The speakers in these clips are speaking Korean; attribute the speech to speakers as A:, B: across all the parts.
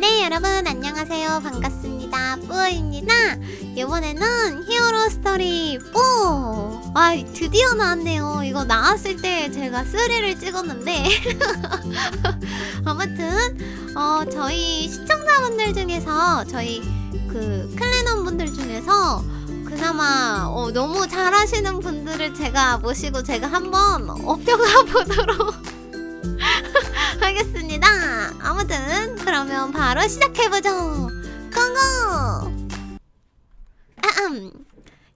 A: 네 여러분 안녕하세요. 반갑습니다. 뿌어입니다. 이번에는 히어로 스토리 4! 아 드디어 나왔네요. 이거 나왔을 때 제가 3를 찍었는데. 아무튼 어 저희 시청자분들 중에서 저희 그 클래넌 분들 중에서 그나마 어, 너무 잘하시는 분들을 제가 모시고 제가 한번 업혀가 보도록 하겠습니다. 아무튼 그러면 바로 시작해보죠. 고고! 아흠.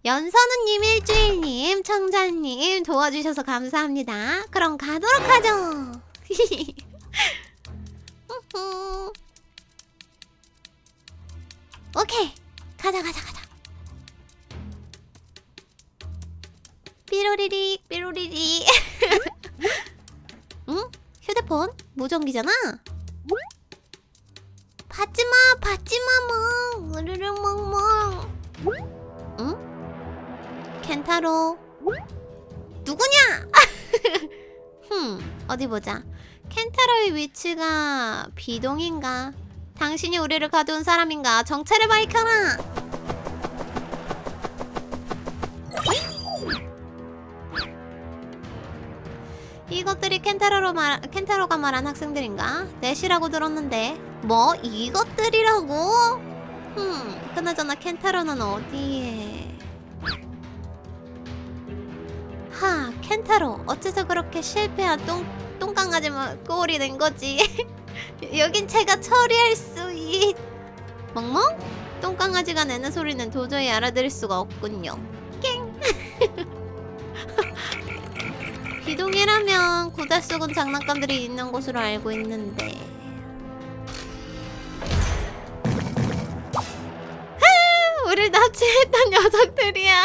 A: 연선우님, 일주일님, 청자님 도와주셔서 감사합니다. 그럼 가도록 하죠. 오케이, 가자, 가자, 가자. 삐로리릭, 삐로리릭. 응? 휴대폰? 무전기잖아? 받지마, 받지마, 멍. 으르르 멍멍. 응? 켄타로. 누구냐? 흠, 어디 보자. 켄타로의 위치가 비동인가? 당신이 우리를 가져온 사람인가? 정체를 밝혀라! 이것들이 켄타로로 말, 켄타로가 말한 학생들인가? 넷이라고 들었는데 뭐? 이것들이라고? 흠, 그나저나 켄타로는 어디에? 하, 켄타로 어째서 그렇게 실패한 똥, 똥강아지 꼴이 된 거지? 여긴 제가 처리할 수 있... 멍멍? 똥강아지가 내는 소리는 도저히 알아들을 수가 없군요 기둥이라면 고달 속은 장난감들이 있는 곳으로 알고 있는데. 하, 우릴 납치했던 녀석들이야.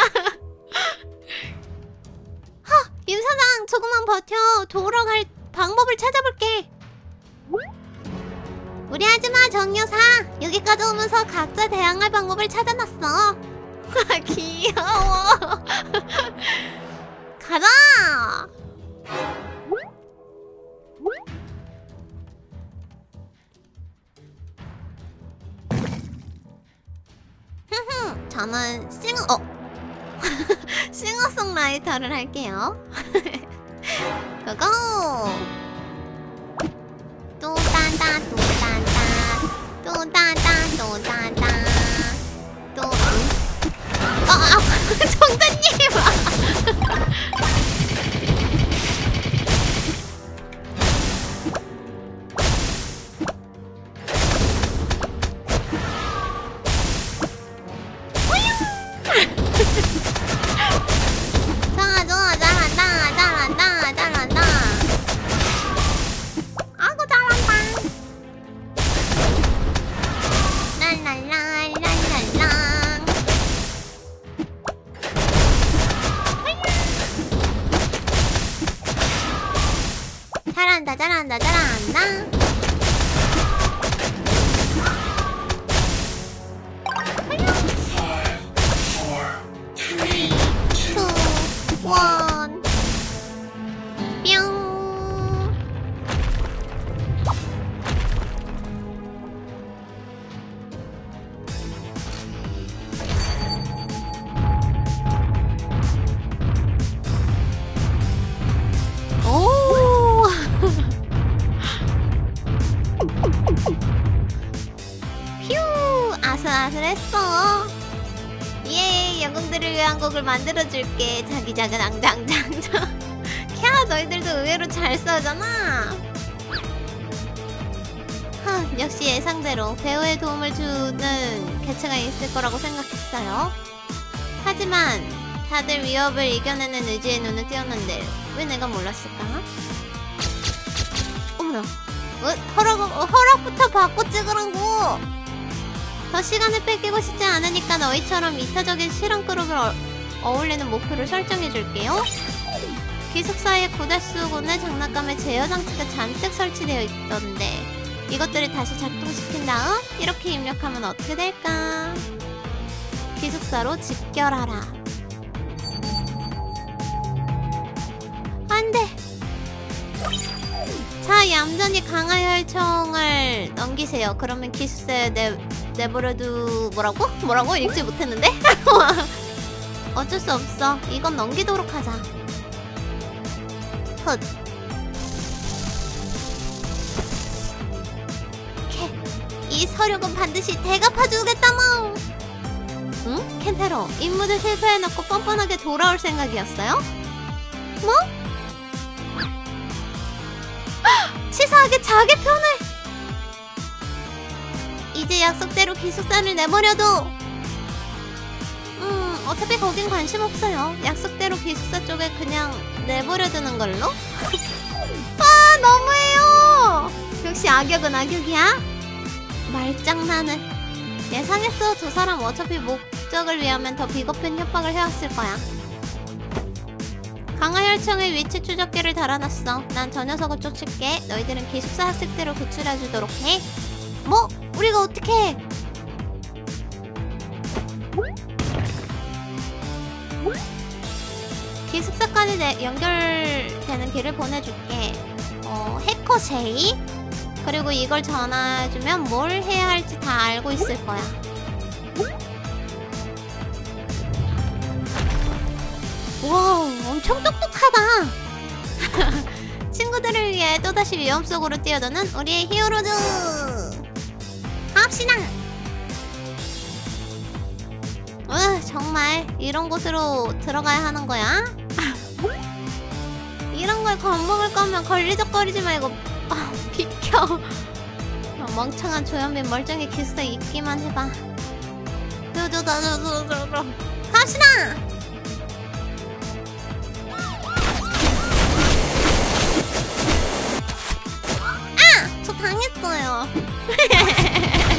A: 하, 임 사장 조금만 버텨. 도우러 갈 방법을 찾아볼게. 우리 아줌마 정여사 여기까지 오면서 각자 대항할 방법을 찾아놨어. 귀여워. 가자. 저는 싱어 어 싱어송라이터를 할게요. 고고. 또따따 또따따 또따따 또따따 또. 아, 아 정자님. 곡을 만들어줄게. 자기자기 앙장장장. 캬, 너희들도 의외로 잘 써잖아. 하, 역시 예상대로 배우의 도움을 주는 개체가 있을 거라고 생각했어요. 하지만 다들 위협을 이겨내는 의지에 눈을 띄었는데 왜 내가 몰랐을까? 어머나, 어, 허락, 어, 허락부터 받고 찍으라고! 더 시간을 뺏기고 싶지 않으니까 너희처럼 이타적인 실험 그룹을 어, 어울리는 목표를 설정해줄게요. 기숙사에 고달수군의 장난감에 제어 장치가 잔뜩 설치되어 있던데 이것들을 다시 작동시킨 다음 이렇게 입력하면 어떻게 될까? 기숙사로 집결하라. 안 돼! 자 얌전히 강하혈청을 넘기세요 그러면 기숙사에 내, 내버려두 뭐라고? 뭐라고? 읽지 못했는데? 어쩔 수 없어 이건 넘기도록 하자 헛 캐, 이 서력은 반드시 대갚아주겠다몽 응? 켄테로 임무를 실패해놓고 뻔뻔하게 돌아올 생각이었어요? 뭐? 치사하게 자기 편을 이제 약속대로 기숙사를 내버려도 음 어차피 거긴 관심 없어요 약속대로 기숙사 쪽에 그냥 내버려두는 걸로 아 너무해요 역시 악역은 악역이야 말장난을 예상했어 두 사람 어차피 목적을 위하면 더 비겁한 협박을 해왔을 거야 강화혈청의 위치 추적기를 달아놨어. 난 저 녀석을 쫓을게. 너희들은 기숙사 학생대로 구출해주도록 해. 뭐? 우리가 어떻게? 기숙사까지 내, 연결되는 길을 보내줄게. 어, 해커 제이? 그리고 이걸 전화해주면 뭘 해야 할지 다 알고 있을 거야. 와, 엄청 똑똑하다. 친구들을 위해 또다시 위험 속으로 뛰어드는 우리의 히어로즈. 갑시다. 으, 정말 이런 곳으로 들어가야 하는 거야? 이런 걸 겁먹을 거면 걸리적거리지 말고 아, 비켜. 아, 멍청한 조현민 멀쩡히 기숙사에 있기만 해봐. 갑시다. 저 당했어요.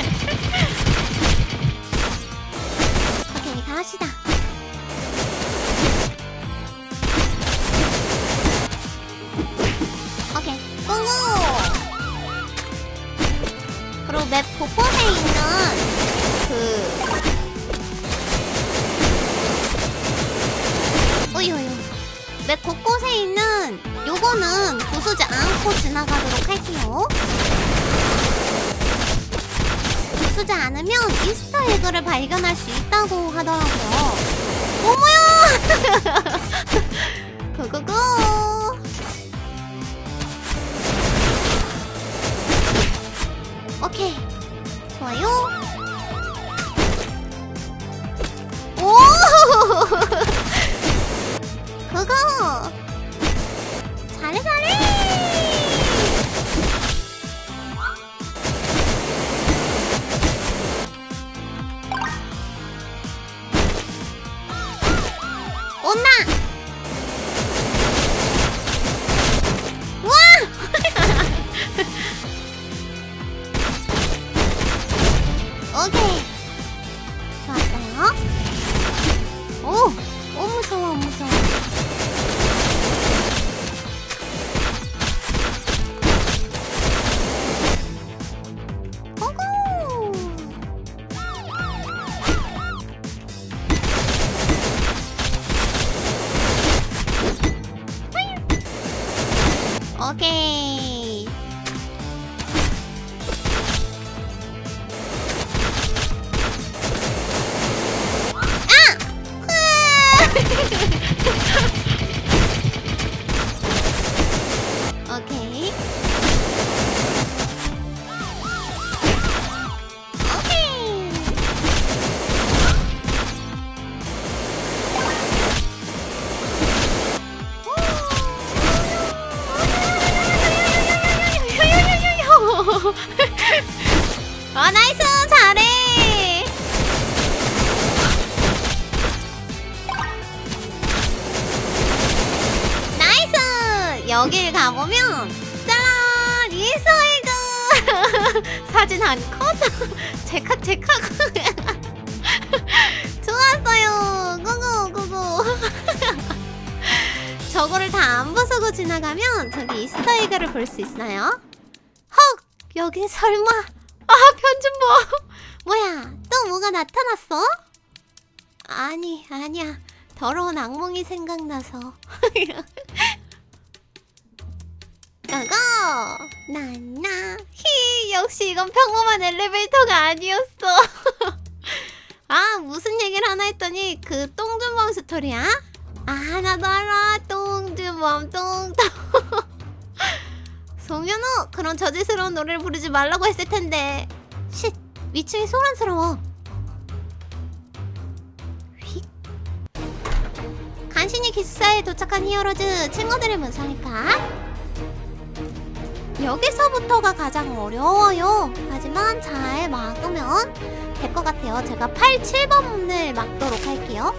A: 부수고 지나가면 저기 이스터에그를 볼 수 있어요 헉 여긴 설마 아 편집부 뭐야 또 뭐가 나타났어? 아니 아니야 더러운 악몽이 생각나서 고고! 나나 히 역시 이건 평범한 엘리베이터가 아니었어. 아 무슨 얘기를 하나 했더니 그 똥준범 스토리야? 아 나도 알아 똥준범 똥똥. 송현우 그런 저질스러운 노래를 부르지 말라고 했을 텐데. 쉿 위층이 소란스러워. 휙. 간신히 기숙사에 도착한 히어로즈 친구들의 문상일까? 여기서부터가 가장 어려워요. 하지만 잘 막으면 될 것 같아요. 제가 8, 7번을 막도록 할게요.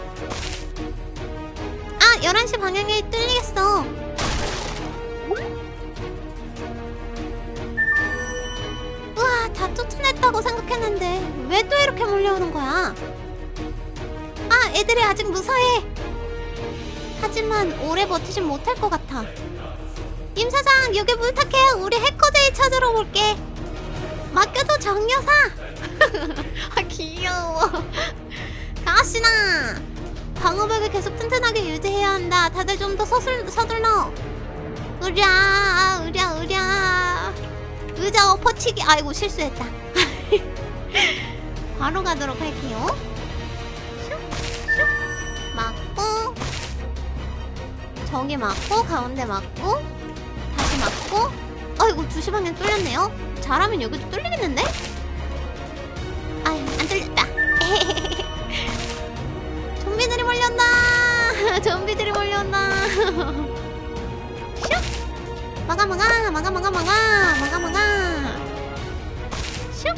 A: 아, 11시 방향이 뚫리겠어. 우와, 다 쫓아냈다고 생각했는데 왜 또 이렇게 몰려오는 거야? 아, 애들이 아직 무사해. 하지만 오래 버티진 못할 것 같아. 임 사장 여기 부탁해 우리 해커제이 찾으러 볼게 맡겨도 정여사 아 귀여워 가시나 방어벽을 계속 튼튼하게 유지해야 한다. 다들 좀더 서둘러. 으랴 으랴 으랴. 의자 엎어치기. 아이고 실수했다. 바로 가도록 할게요. 슉 슉 맞고 저기 맞고 가운데 맞고 다시 맞고. 아이고 2시 방향 뚫렸네요. 잘하면 여기도 뚫리겠는데? 아유 안 뚫렸다 좀비들이 몰렸나? 슉! 막아 막아 막아 막아 막아 막아 막아 슉!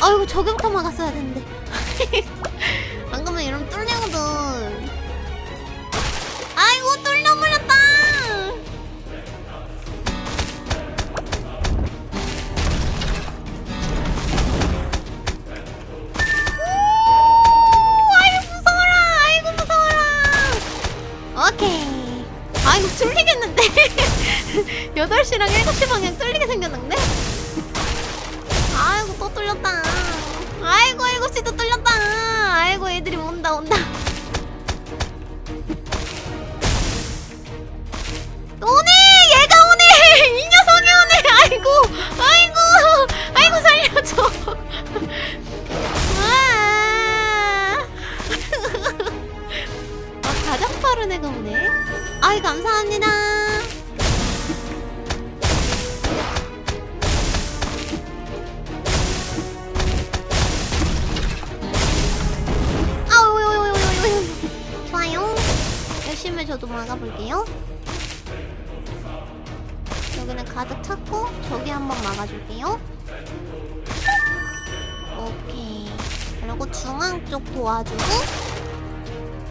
A: 아, 아이고 저기부터 막았어야 되는데 8시랑 7시 방향 뚫리게 생겼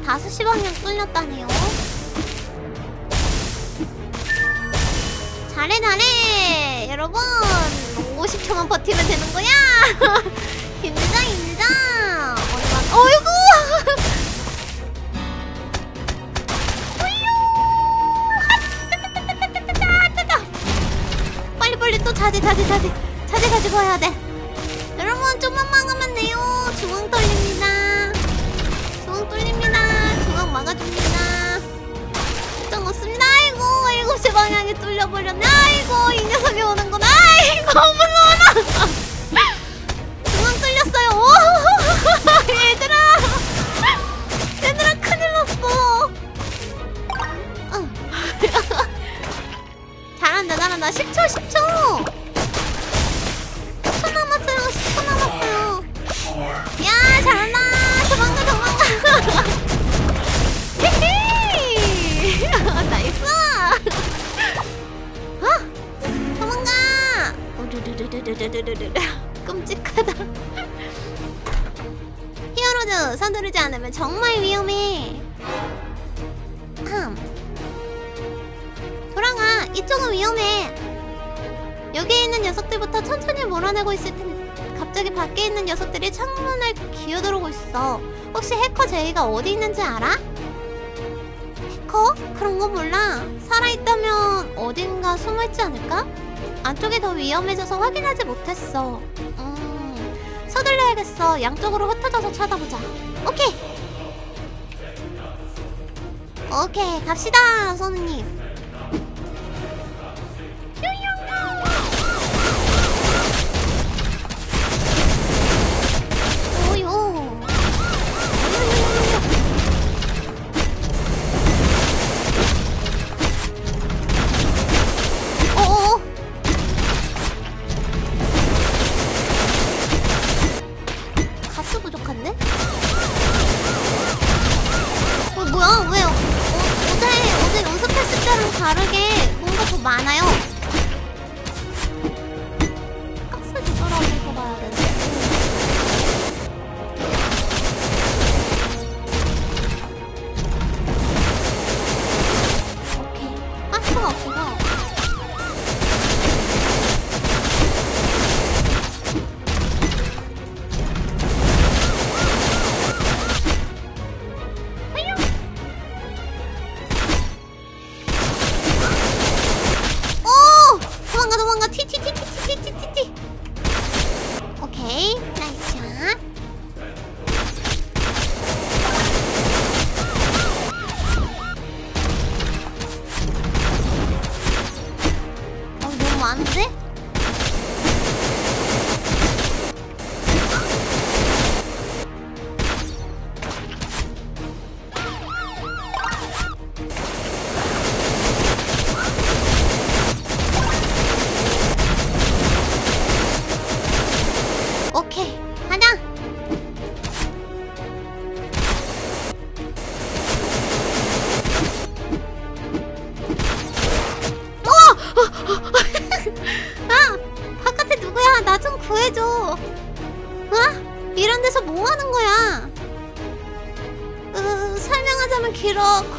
A: 5시 방향 뚫렸다네요. 잘해 잘해! 여러분 50초만 버티면 되는 거야? 힘내자 힘내자 어디가 어이구! 빨리 빨리 또 자제 자제 자제 자제 가지고 와야 돼. 여러분 좀만 막으면 돼요. 중앙 뚫립니다. 중앙 뚫립니다 막아줍니다. 걱정 없습니다. 아이고 일곱 시 방향이 뚫려버렸네. 아이고 이 녀석이 오는구나. 아이고 무서워라. 중앙 뚫렸어요. 오 얘들아. 얘들아 큰일 났어. 어. 잘한다 잘한다. 10초 10초 10초 정말 위험해. 흠. 돌아가 이쪽은 위험해. 여기 있는 녀석들부터 천천히 몰아내고 있을 텐데 갑자기 밖에 있는 녀석들이 창문을 기어들어오고 있어. 혹시 해커 제이가 어디 있는지 알아? 해커? 그런 거 몰라. 살아있다면 어딘가 숨어있지 않을까? 안쪽이 더 위험해져서 확인하지 못했어. 음 서둘러야겠어. 양쪽으로 흩어져서 찾아보자. 오케이 오케이 갑시다 선우님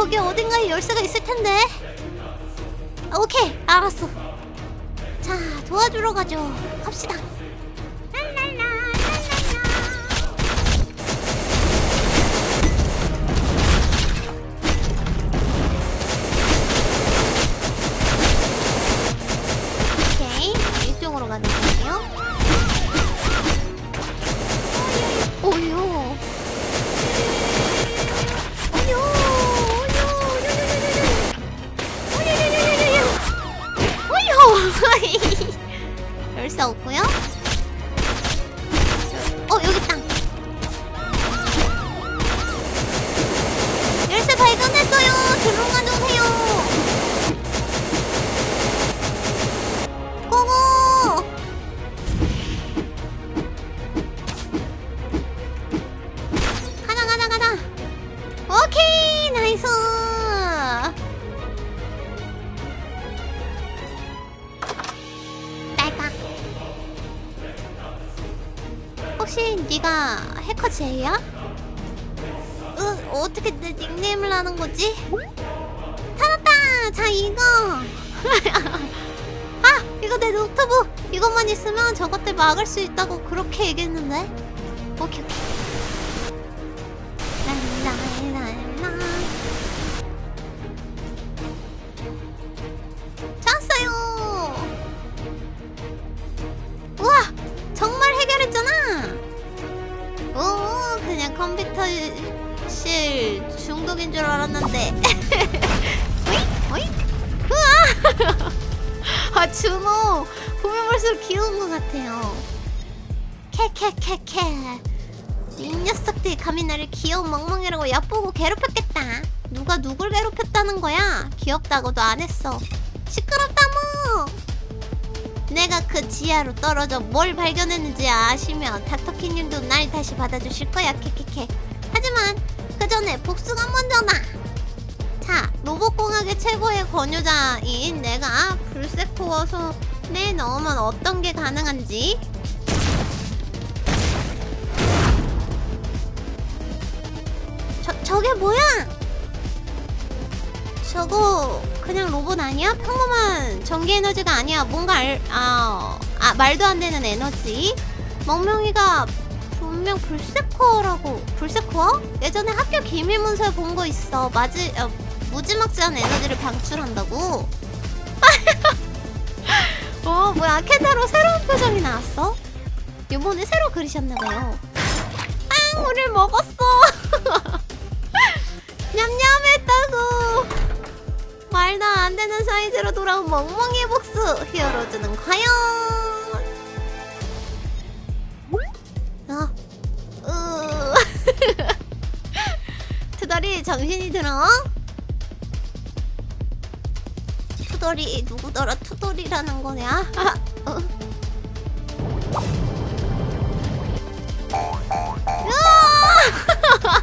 A: 거기 어딘가에 열쇠가 있을 텐데. 오케이. 알았어. 자 도와주러 가죠. 갑시다 없고요. 어 여기 있다. 거지? 찾았다. 자 이거. 아 이거 내 노트북. 이것만 있으면 저것들 막을 수 있다고 그렇게 얘기했는데. 오케이 오케이. 볼수록 귀여운 것 같아요. 캐캐캐캐. 이 녀석들이 감히 나를 귀여운 멍멍이라고 얕보고 괴롭혔겠다. 누가 누굴 괴롭혔다는 거야? 귀엽다고도 안 했어. 시끄럽다모. 내가 그 지하로 떨어져 뭘 발견했는지 아시면 닥터키님도 날 다시 받아주실 거야. 캐캐캐. 하지만 그 전에 복수가 먼저다. 자, 로봇공학의 최고의 권유자인 내가 불세코어 손 에 넣으면 어떤 게 가능한지 저, 저게 뭐야? 저거 그냥 로봇 아니야? 평범한 전기 에너지가 아니야. 뭔가 알, 아, 아 말도 안 되는 에너지. 멍명이가 분명 불세코어라고. 불세코어? 예전에 학교 기밀 문서에 본 거 있어. 마지, 어, 무지막지한 에너지를 방출한다고. 어, 뭐야. 켄타로 새로운 표정이 나왔어? 이번에 새로 그리셨나봐요. 아, 우릴 먹었어. 냠냠했다고. 말도 안 되는 사이즈로 돌아온 멍멍이의 복수 히어로즈는 과연 어? 으... 투덜이 정신이 들어? 투덜이 누구더라 투덜이라는 거냐? 아, 어. 으아!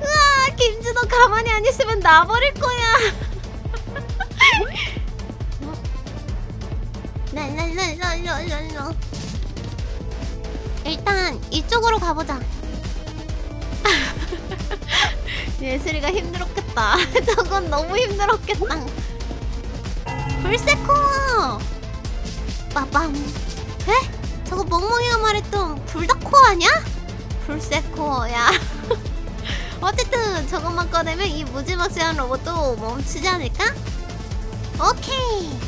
A: 으아 김준호 가만히 안 있으면 나버릴 거야 랄랄랄랄랄랄라 일단 이쪽으로 가보자 예슬이가 힘들었겠다 저건 너무 힘들었겠다 불새코 빠밤 에? 저거 멍멍이가 말했던 불닭코 아니야? 불새코야 어쨌든 저것만 꺼내면 이 무지막지한 로봇도 멈추지 않을까? 오케이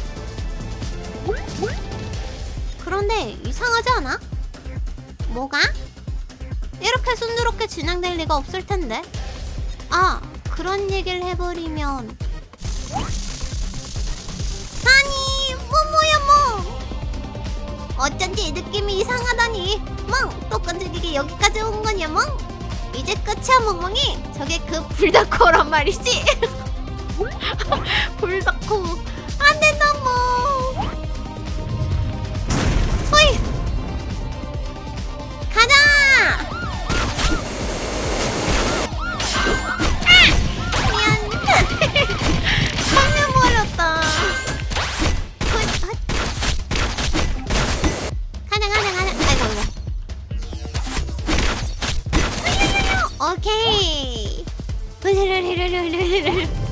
A: 그런데 이상하지 않아? 뭐가? 이렇게 순조롭게 진행될 리가 없을 텐데 아 그런 얘기를 해버리면. 아니 뭐뭐야 뭐. 어쩐지 느낌이 이상하다니. 멍또 끈질기게 여기까지 온 거냐 멍? 이제 끝이야 멍멍이. 저게 그 불닭코란 말이지. 불닭코. 안 된다 뭐 으르르르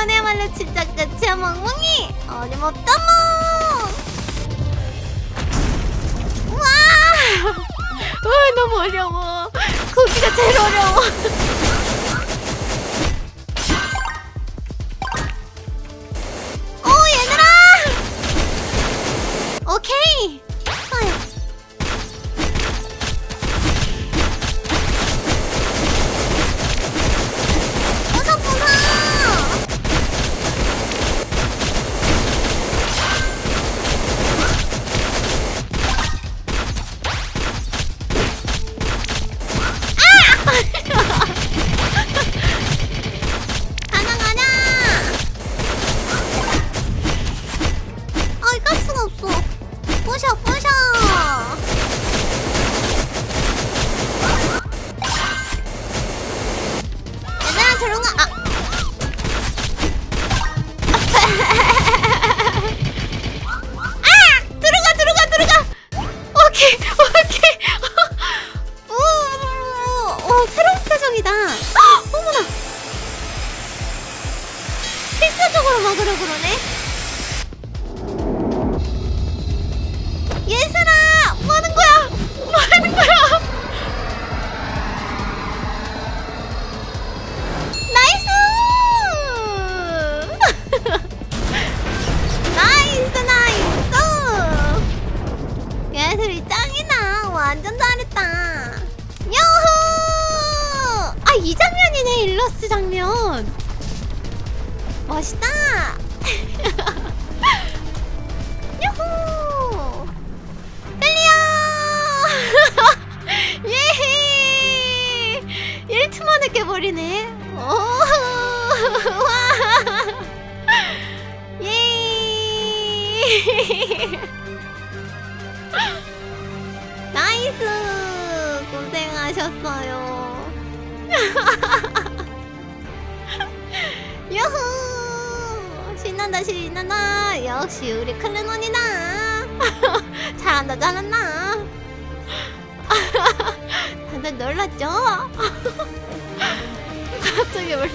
A: 이번에말로 진짜 끝이야 멍멍이. 어림없다 뭐 우와! 아, 너무 어려워. 거기가 제일 어려워 멋있다. 유후. 클리어. 예. 1트 만에 깨버리네. 오. 와. 예. 나이스. 고생하셨어요. 유후 신난다 신난다. 역시 우리 클레논이다. 잘한다 잘한다. 다들 놀랐죠? 갑자기 놀라.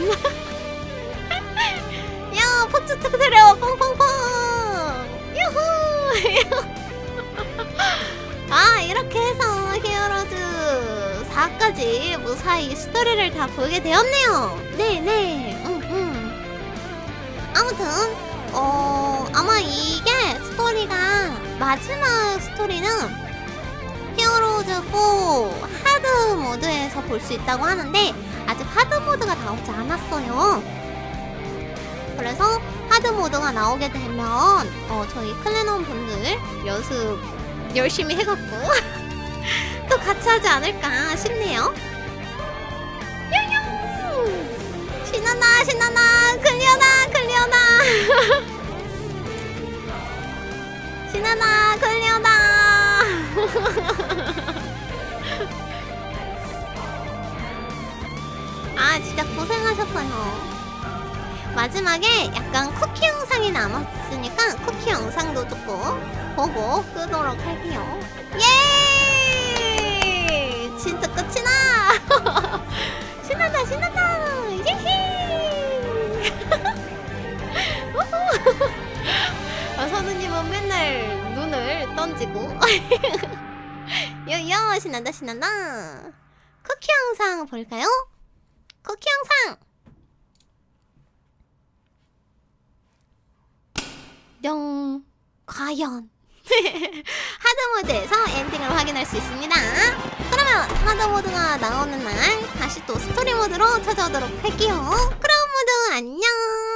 A: 야 포츠 터뜨려 뻥뻥뻥 유후. 아 이렇게 해서 히어로즈 4까지 무사히 스토리를 다 보게 되었네요. 네네. 음, 음. 아무튼 어 아마 이게 스토리가 마지막 스토리는 히어로즈 4 하드 모드에서 볼 수 있다고 하는데 아직 하드 모드가 나오지 않았어요. 그래서 하드 모드가 나오게 되면 어, 저희 클레논 분들 연습 열심히 해갖고 또 같이 하지 않을까 싶네요. 신난다 클리어다! 클리어다 신난다 클리어다 아 진짜 고생하셨어요. 마지막에 약간 쿠키 영상이 남았으니까 쿠키 영상도 조금 보고 끄도록 할게요. 예! 진짜 끝이나! 던지고. 요요, 신난다, 신난다! 쿠키 영상 볼까요? 쿠키 영상! 영, 과연. 하드모드에서 엔딩을 확인할 수 있습니다. 그러면 하드모드가 나오는 날 다시 또 스토리 모드로 찾아오도록 할게요. 모두 안녕!